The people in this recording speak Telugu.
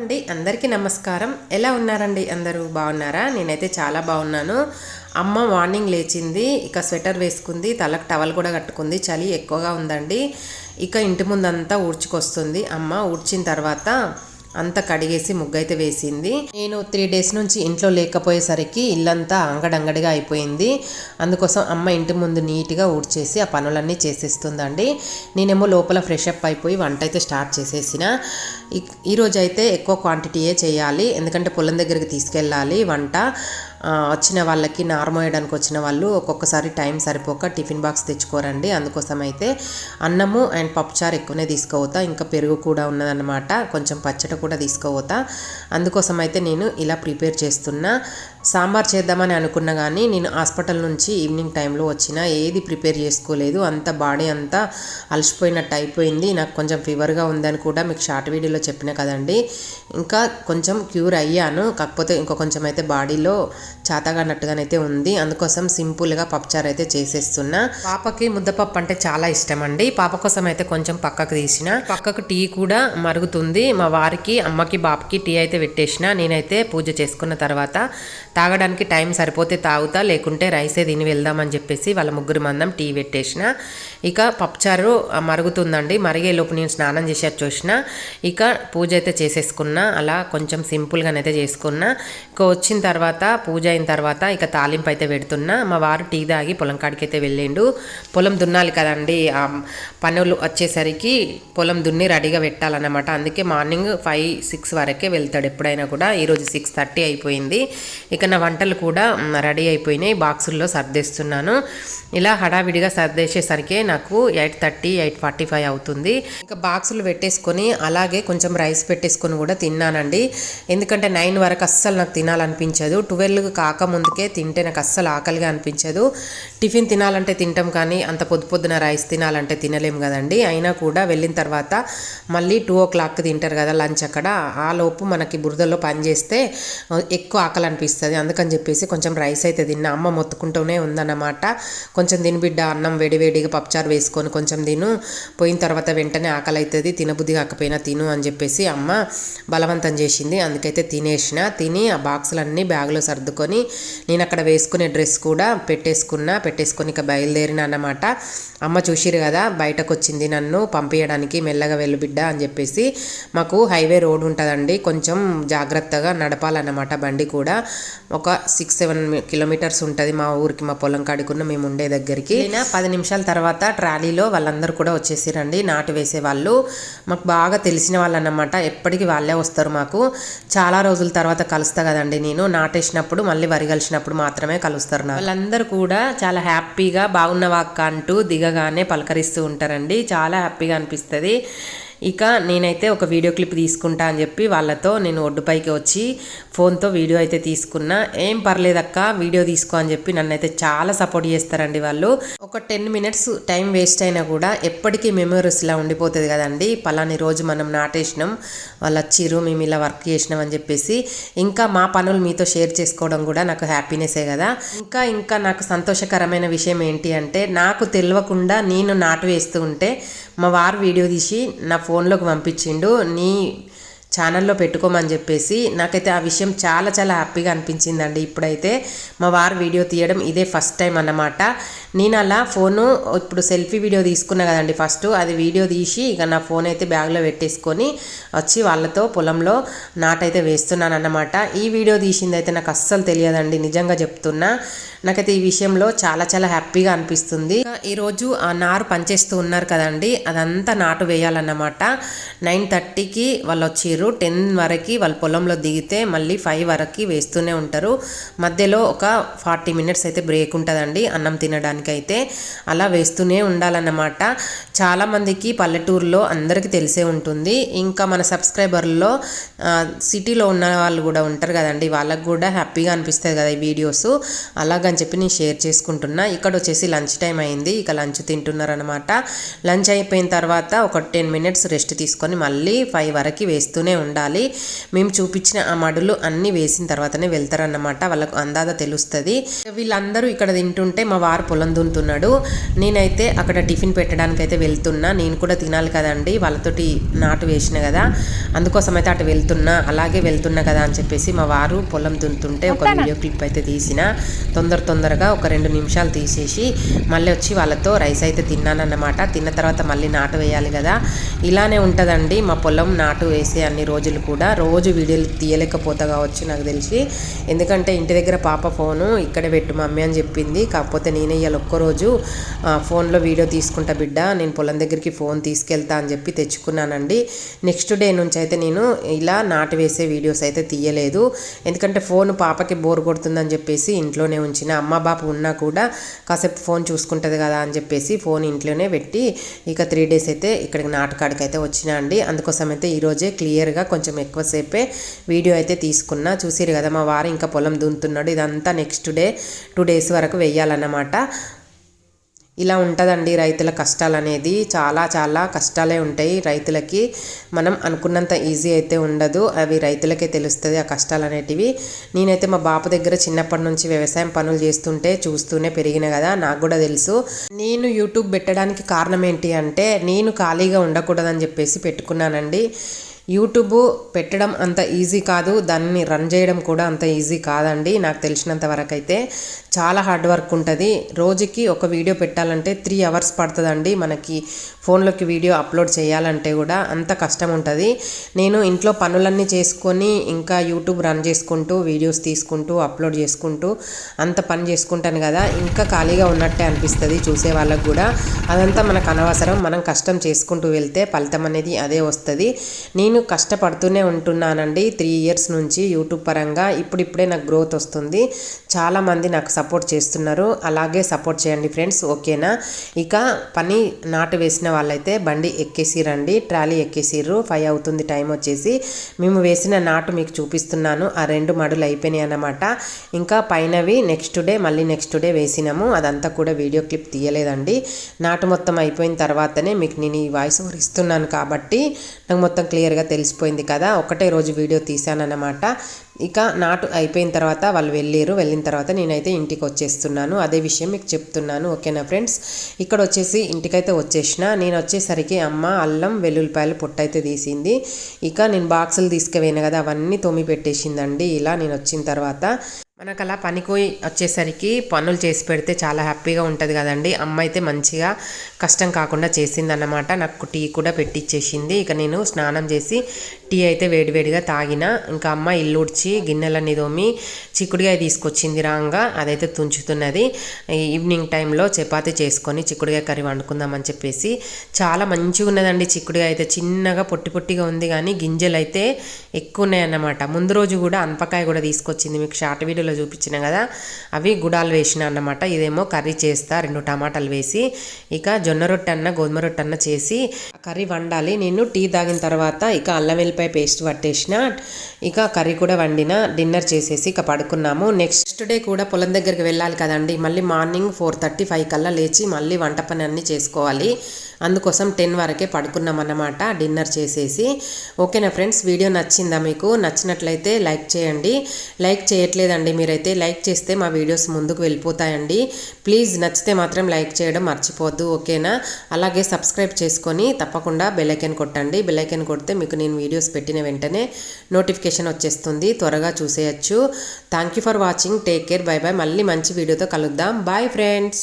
అండి. అందరికీ నమస్కారం. ఎలా ఉన్నారండి అందరూ? బాగున్నారా? నేనైతే చాలా బాగున్నాను. అమ్మ మార్నింగ్ లేచింది. ఇక స్వెటర్ వేసుకుంది. తలకు టవల్ కూడా కట్టుకుంది. చలి ఎక్కువగా ఉందండి. ఇక ఇంటి ముందంతా ఊడ్చుకొస్తుంది. అమ్మ ఊడ్చిన తర్వాత అంతా కడిగేసి ముగ్గైతే వేసింది. నేను త్రీ డేస్ నుంచి ఇంట్లో లేకపోయేసరికి ఇల్లంతా అంగడంగడిగా అయిపోయింది. అందుకోసం అమ్మ ఇంటి ముందు నీట్గా ఊడ్చేసి ఆ పనులన్నీ చేసేస్తుందండి. నేనేమో లోపల ఫ్రెష్ అప్ అయిపోయి వంట అయితే స్టార్ట్ చేసేసిన. ఈరోజు అయితే ఎక్కువ క్వాంటిటీయే చేయాలి. ఎందుకంటే పొలం దగ్గరికి తీసుకెళ్ళాలి వంట. వచ్చిన వాళ్ళకి నార్మోయడానికి వచ్చిన వాళ్ళు ఒక్కొక్కసారి టైం సరిపోక టిఫిన్ బాక్స్ తెచ్చుకోరండి. అందుకోసం అయితే అన్నము అండ్ పప్పుచారు ఎక్కువనే తీసుకోవతా. ఇంకా పెరుగు కూడా ఉన్నదన్నమాట. కొంచెం పచ్చడి కూడా తీసుకోవతా. అందుకోసం అయితే నేను ఇలా ప్రిపేర్ చేస్తున్నా. సాంబార్ చేద్దామని అనుకున్నా కానీ నేను హాస్పిటల్ నుంచి ఈవినింగ్ టైంలో వచ్చిన ఏది ప్రిపేర్ చేసుకోలేదు. అంత బాడీ అంతా అలసిపోయినట్టు అయిపోయింది. నాకు కొంచెం ఫీవర్గా ఉందని కూడా మీకు షార్ట్ వీడియోలో చెప్పిన కదండి. ఇంకా కొంచెం క్యూర్ అయ్యాను. కాకపోతే ఇంకో కొంచెం అయితే బాడీలో చాతగానట్టుగానైతే ఉంది. అందుకోసం సింపుల్గా పప్పుచారు అయితే చేసేస్తున్నా. పాపకి ముద్దపప్పు అంటే చాలా ఇష్టం అండి పాప కోసం అయితే కొంచెం పక్కకు తీసిన. పక్కకు టీ కూడా మరుగుతుంది. మా వారికి అమ్మకి బాబుకి టీ అయితే పెట్టేసిన. నేనైతే పూజ చేసుకున్న తర్వాత తాగడానికి టైం సరిపోతే తాగుతా లేకుంటే రైసే తిని వెళ్దామని చెప్పేసి వాళ్ళ ముగ్గురు మందం టీ పెట్టేసిన. ఇక పప్పుచారు మరుగుతుందండి. మరిగేలోపు నేను స్నానం చేసి చూసిన. ఇక పూజ అయితే చేసేసుకున్నా. అలా కొంచెం సింపుల్గానైతే చేసుకున్నా. ఇక వచ్చిన తర్వాత పూజ అయిన తర్వాత ఇక తాలింపు అయితే పెడుతున్నా. మా వారు టీ తాగి పొలం కాడికి అయితే వెళ్ళిండు. పొలం దున్నాలి కదండి. ఆ పనులు వచ్చేసరికి పొలం దున్ని రెడీగా పెట్టాలన్నమాట. అందుకే మార్నింగ్ ఫైవ్ సిక్స్ వరకే వెళ్తాడు ఎప్పుడైనా కూడా. ఈరోజు సిక్స్ థర్టీ అయిపోయింది. ఇక నా వంటలు కూడా రెడీ అయిపోయినాయి. బాక్సుల్లో సర్దేస్తున్నాను. ఇలా హడావిడిగా సర్దేసేసరికి నాకు eight thirty eight forty five అవుతుంది. ఇక బాక్సులు పెట్టేసుకొని అలాగే కొంచెం రైస్ పెట్టేసుకొని కూడా తిన్నానండి. ఎందుకంటే నైన్ వరకు అస్సలు నాకు తినాలనిపించదు. ట్వెల్వ్ కాక ముందుకే తింటే నాకు అస్సలు ఆకలిగా అనిపించదు. టిఫిన్ తినాలంటే తింటాం కానీ అంత పొద్దు పొద్దున రైస్ తినాలంటే తినలేం కదండి. అయినా కూడా వెళ్ళిన తర్వాత మళ్ళీ టూ ఓ క్లాక్ తింటారు కదా లంచ్ అక్కడ. ఆ లోపు మనకి బురదలో పని చేస్తే ఎక్కువ ఆకలి అనిపిస్తుంది. అందుకని చెప్పేసి కొంచెం రైస్ అయితే తిన్న. అమ్మ మొత్తుకుంటూనే ఉందన్నమాట. కొంచెం తిని బిడ్డ అన్నం వేడివేడిగా పప్పుచారు వేసుకొని కొంచెం తిను. పోయిన తర్వాత వెంటనే ఆకలి అవుతుంది తినబుద్ధి కాకపోయినా తిను అని చెప్పేసి అమ్మ బలవంతం చేసింది. అందుకైతే తినేసిన. తిని ఆ బాక్సులన్నీ బ్యాగ్లో సర్దుకొని నేను అక్కడ వేసుకునే డ్రెస్ కూడా పెట్టేసుకున్నా. పెట్టేసుకొని ఇక బయలుదేరిన అన్నమాట. అమ్మ చూసిరు కదా బయటకు వచ్చింది నన్ను పంపించడానికి మెల్లగా వెళ్ళు బిడ్డ అని చెప్పేసి. మాకు హైవే రోడ్ ఉంటుందండి. కొంచెం జాగ్రత్తగా నడపాలన్నమాట బండి కూడా. ఒక సిక్స్ సెవెన్ కిలోమీటర్స్ ఉంటుంది మా ఊరికి మా పొలం కాడికున్న మేము ఉండే దగ్గరికి. పది నిమిషాల తర్వాత ట్రాలీలో వాళ్ళందరూ కూడా వచ్చేసిరండి నాటు వేసే వాళ్ళు మాకు బాగా తెలిసిన వాళ్ళు అన్నమాట ఎప్పటికీ వాళ్ళే వస్తారు మాకు. చాలా రోజుల తర్వాత కలుస్తా కదండి నేను నాటేసినప్పుడు మళ్ళీ వరి కలిసినప్పుడు మాత్రమే కలుస్తారు నాకు. వాళ్ళందరూ కూడా చాలా హ్యాపీగా బాగున్నవా అక్క అంటూ దిగగానే పలకరిస్తూ ఉంటారండి. చాలా హ్యాపీగా అనిపిస్తుంది. ఇక నేనైతే ఒక వీడియో క్లిప్ తీసుకుంటా అని చెప్పి వాళ్ళతో నేను ఒడ్డుపైకి వచ్చి ఫోన్తో వీడియో అయితే తీసుకున్నా. ఏం పర్లేదక్క వీడియో తీసుకో అని చెప్పి నన్ను అయితే చాలా సపోర్ట్ చేస్తారండి వాళ్ళు. ఒక టెన్ మినిట్స్ టైం వేస్ట్ అయినా కూడా ఎప్పటికీ మెమరీస్లా ఉండిపోతుంది కదండి. పలాని రోజు మనం నాటేసినాం వాళ్ళు వచ్చిర్రు మేము ఇలా వర్క్ చేసినాం అని చెప్పేసి ఇంకా మా పనులు మీతో షేర్ చేసుకోవడం కూడా నాకు హ్యాపీనెస్సే కదా. ఇంకా ఇంకా నాకు సంతోషకరమైన విషయం ఏంటి అంటే నాకు తెలియకుండా నేను నాటు వేస్తూ ఉంటే మా వారు వీడియో తీసి నా ఫోన్లోకి పంపించిండు నీ ఛానల్లో పెట్టుకోమని చెప్పేసి నాకైతే ఆ విషయం చాలా చాలా హ్యాపీగా అనిపించిందండి. ఇప్పుడైతే మా వారు వీడియో తీయడం ఇదే ఫస్ట్ టైం అన్నమాట. నేను అలా ఫోను ఇప్పుడు సెల్ఫీ వీడియో తీసుకున్నా కదండి ఫస్ట్ అది వీడియో తీసి ఇక నా ఫోన్ అయితే బ్యాగ్లో పెట్టేసుకొని వచ్చి వాళ్ళతో పొలంలో నాటైతే వేస్తున్నాను అన్నమాట ఈ వీడియో తీసింది అయితే నాకు అస్సలు తెలియదండి నిజంగా చెప్తున్నా. నాకైతే ఈ విషయంలో చాలా చాలా హ్యాపీగా అనిపిస్తుంది. ఈరోజు ఆ నారు పనిచేస్తూ ఉన్నారు కదండి అదంతా నాటు వేయాలన్నమాట. నైన్ థర్టీకి వాళ్ళు వచ్చిర్రు టెన్ వరకు వాళ్ళు పొలంలో దిగితే మళ్ళీ ఫైవ్ వరకు వేస్తూనే ఉంటారు. మధ్యలో ఒక ఫార్టీ మినిట్స్ అయితే బ్రేక్ ఉంటుందండి అన్నం తినడానికి. అయితే అలా వేస్తూనే ఉండాలన్నమాట. చాలామందికి పల్లెటూరులో అందరికీ తెలిసే ఉంటుంది. ఇంకా మన సబ్స్క్రైబర్లో సిటీలో ఉన్న వాళ్ళు కూడా ఉంటారు కదండి. వాళ్ళకు కూడా హ్యాపీగా అనిపిస్తుంది కదా ఈ వీడియోస్. అలాగని చెప్పి నేను షేర్ చేసుకుంటున్నా. ఇక్కడ వచ్చేసి లంచ్ టైం అయింది. ఇక లంచ్ తింటున్నారనమాట లంచ్ అయిపోయిన తర్వాత ఒక టెన్ మినిట్స్ రెస్ట్ తీసుకొని మళ్ళీ ఫైవ్ వరకు వేస్తూనే ఉండాలి. మేము చూపించిన ఆ మడులు అన్నీ వేసిన తర్వాతనే వెళ్తారన్నమాట. వాళ్ళకు అందాద తెలుస్తుంది. వీళ్ళందరూ ఇక్కడ తింటుంటే మా వారు పొలం దున్నుతున్నాడు నేనైతే అక్కడ టిఫిన్ పెట్టడానికి అయితే వెళ్తున్నా. నేను కూడా తినాలి కదండి వాళ్ళతోటి నాటు వేసిన కదా. అందుకోసం అయితే అటు వెళ్తున్నా అలాగే వెళ్తున్నా కదా అని చెప్పేసి మా వారు పొలం దున్నుతుంటే ఒక వీడియో క్లిప్ అయితే తీసిన. తొందర తొందరగా ఒక రెండు నిమిషాలు తీసేసి మళ్ళీ వచ్చి వాళ్ళతో రైస్ అయితే తిన్నానన్నమాట. తిన్న తర్వాత మళ్ళీ నాటు వేయాలి కదా. ఇలానే ఉంటుందండి మా పొలం నాటు వేసే అన్ని రోజులు కూడా. రోజు వీడియోలు తీయలేకపోతా కావచ్చు నాకు తెలిసి. ఎందుకంటే ఇంటి దగ్గర పాప ఫోను ఇక్కడే పెట్టు మమ్మీ అని చెప్పింది. కాకపోతే నేనే ఇవాళ ఒక్కరోజు ఫోన్లో వీడియో తీసుకుంటా బిడ్డ నేను పొలం దగ్గరికి ఫోన్ తీసుకెళ్తా అని చెప్పి తెచ్చుకున్నానండి. నెక్స్ట్ డే నుంచి అయితే నేను ఇలా నాటు వేసే వీడియోస్ అయితే తీయలేదు. ఎందుకంటే ఫోన్ పాపకి బోర్ కొడుతుందని చెప్పేసి ఇంట్లోనే ఉంచిన అమ్మ బాబు ఉన్నా కూడా కాసేపు ఫోన్ చూసుకుంటుంది కదా అని చెప్పేసి ఫోన్ ఇంట్లోనే పెట్టి ఇక త్రీ డేస్ అయితే ఇక్కడికి నాటకాడికి అయితే వచ్చినా అండి. అందుకోసం అయితే ఈరోజే క్లియర్గా కొంచెం ఎక్కువసేపే వీడియో అయితే తీసుకున్నా. చూసిరు కదా మా వారు ఇంకా పొలం దున్నుతున్నాడు. ఇదంతా నెక్స్ట్ డే టూ డేస్ వరకు వెయ్యాలన్నమాట ఇలా ఉంటుందండి రైతుల కష్టాలు అనేది చాలా చాలా కష్టాలే ఉంటాయి రైతులకి. మనం అనుకున్నంత ఈజీ అయితే ఉండదు. అవి రైతులకే తెలుస్తుంది ఆ కష్టాలు అనేటివి నేనైతే మా బాపు దగ్గర చిన్నప్పటి నుంచి వ్యవసాయం పనులు చేస్తుంటే చూస్తూనే పెరిగిన కదా నాకు కూడా తెలుసు. నేను యూట్యూబ్ పెట్టడానికి కారణం ఏంటి అంటే నేను ఖాళీగా ఉండకూడదని చెప్పేసి పెట్టుకున్నానండి. యూట్యూబ్ పెట్టడం అంత ఈజీ కాదు దాన్ని రన్ చేయడం కూడా అంత ఈజీ కాదండి నాకు తెలిసినంత వరకు అయితే చాలా హార్డ్ వర్క్ ఉంటుంది. రోజుకి ఒక వీడియో పెట్టాలంటే త్రీ అవర్స్ పడుతుందండి మనకి ఫోన్లోకి వీడియో అప్లోడ్ చేయాలంటే కూడా అంత కష్టం ఉంటుంది. నేను ఇంట్లో పనులన్నీ చేసుకొని ఇంకా యూట్యూబ్ రన్ చేసుకుంటూ వీడియోస్ తీసుకుంటూ అప్లోడ్ చేసుకుంటూ అంత పని చేసుకుంటాను కదా. ఇంకా ఖాళీగా ఉన్నట్టే అనిపిస్తుంది చూసే వాళ్ళకు కూడా. అదంతా మనకు అనవసరం మనం కష్టం చేసుకుంటూ వెళ్తే ఫలితం అనేది అదే వస్తుంది. నేను కష్టపడుతూనే ఉంటున్నానండి. త్రీ ఇయర్స్ నుంచి యూట్యూబ్ పరంగా ఇప్పుడిప్పుడే నాకు గ్రోత్ వస్తుంది. చాలామంది నాకు సపోర్ట్ చేస్తున్నారు. అలాగే సపోర్ట్ చేయండి ఫ్రెండ్స్ ఓకేనా? ఇక పని నాటు వేసిన వాళ్ళైతే బండి ఎక్కేసిరండి. ట్రాలీ ఎక్కేసిర్రు. ఫైవ్ అవుతుంది టైం వచ్చేసి. మేము వేసిన నాటు మీకు చూపిస్తున్నాను. ఆ రెండు మడులు అయిపోయినాయి అన్నమాట. ఇంకా పైనవి నెక్స్ట్ డే మళ్ళీ నెక్స్ట్ డే వేసినాము. అదంతా కూడా వీడియో క్లిప్ తీయలేదండి. నాటు మొత్తం అయిపోయిన తర్వాతనే మీకు నేను ఈ వాయిస్ ఇస్తున్నాను కాబట్టి నాకు మొత్తం క్లియర్గా తెలిసిపోయింది కదా ఒకటే రోజు వీడియో తీశానన్నమాట. ఇక నాటు అయిపోయిన తర్వాత వాళ్ళు వెళ్ళారు. వెళ్ళిన తర్వాత నేనైతే ఇంటికి వచ్చేస్తున్నాను అదే విషయం మీకు చెప్తున్నాను. ఓకేనా ఫ్రెండ్స్? ఇక్కడ వచ్చేసి ఇంటికైతే వచ్చేసిన. నేను వచ్చేసరికి అమ్మ అల్లం వెల్లుల్లిపాయలు పొట్టయితే తీసింది. ఇక నేను బాక్సులు తీసుకుపోయినా కదా అవన్నీ తోమి పెట్టేసిందండి ఇలా నేను వచ్చిన తర్వాత మనకు అలా పనికి వచ్చేసరికి పనులు చేసి పెడితే చాలా హ్యాపీగా ఉంటుంది కదండి. అమ్మ అయితే మంచిగా కష్టం కాకుండా చేసిందన్నమాట. నాకు టీ కూడా పెట్టిచ్చేసింది. ఇక నేను స్నానం చేసి టీ అయితే వేడివేడిగా తాగిన. ఇంకా అమ్మ ఇల్లు ఉడ్చి గిన్నెలన్నీ తోమి చిక్కుడుగాయ తీసుకొచ్చింది రాంగా అదైతే తుంచుతున్నది. ఈవినింగ్ టైంలో చపాతీ చేసుకొని చిక్కుడుగాయ కర్రీ వండుకుందామని చెప్పేసి చాలా మంచిగా ఉన్నదండి చిక్కుడుగాయ అయితే. చిన్నగా పొట్టి పొట్టిగా ఉంది కానీ గింజలు అయితే ఎక్కువ ఉన్నాయన్నమాట. ముందు రోజు కూడా అనపకాయ కూడా తీసుకొచ్చింది మీకు షార్ట్ వీడియోలో చూపించిన కదా. అవి గుడాలు వేసిన అన్నమాట. ఇదేమో కర్రీ చేస్తా రెండు టమాటాలు వేసి ఇక జొన్న రొట్టె అన్న గోధుమ రొట్టె అన్న చేసి కర్రీ వండాలి. నేను టీ తాగిన తర్వాత ఇక అల్లం వెల్లిపాయ పేస్ట్ పట్టేసిన. ఇక కర్రీ కూడా వండిన. డిన్నర్ చేసేసి ఇక పడుకున్నాము. నెక్స్ట్ డే కూడా పొలం దగ్గరికి వెళ్ళాలి కదండి. మళ్ళీ మార్నింగ్ ఫోర్ థర్టీ ఫైవ్ కల్లా లేచి మళ్ళీ వంట పని అన్నీ చేసుకోవాలి. అందుకోసం టెన్ వరకే పడుకున్నాం అన్నమాట. డిన్నర్ చేసేసి. ఓకేనా ఫ్రెండ్స్? వీడియో నచ్చిందా మీకు? నచ్చినట్లయితే లైక్ చేయండి. లైక్ చేయట్లేదండి మీరైతే. లైక్ చేస్తే మా వీడియోస్ ముందుకు వెళ్ళిపోతాయండి. ప్లీజ్ నచ్చితే మాత్రం లైక్ చేయడం మర్చిపోద్దు. ఓకేనా? అలాగే సబ్స్క్రైబ్ చేసుకొని తప్పకుండా బెల్లైకన్ కొట్టండి. బెల్లైకన్ కొడితే మీకు నేను వీడియోస్ పెట్టిన వెంటనే నోటిఫికేషన్ వచ్చేస్తుంది. త్వరగా చూసేయచ్చు. Thank you for watching take care bye bye మళ్ళీ మంచి వీడియోతో కలుద్దాం. Bye friends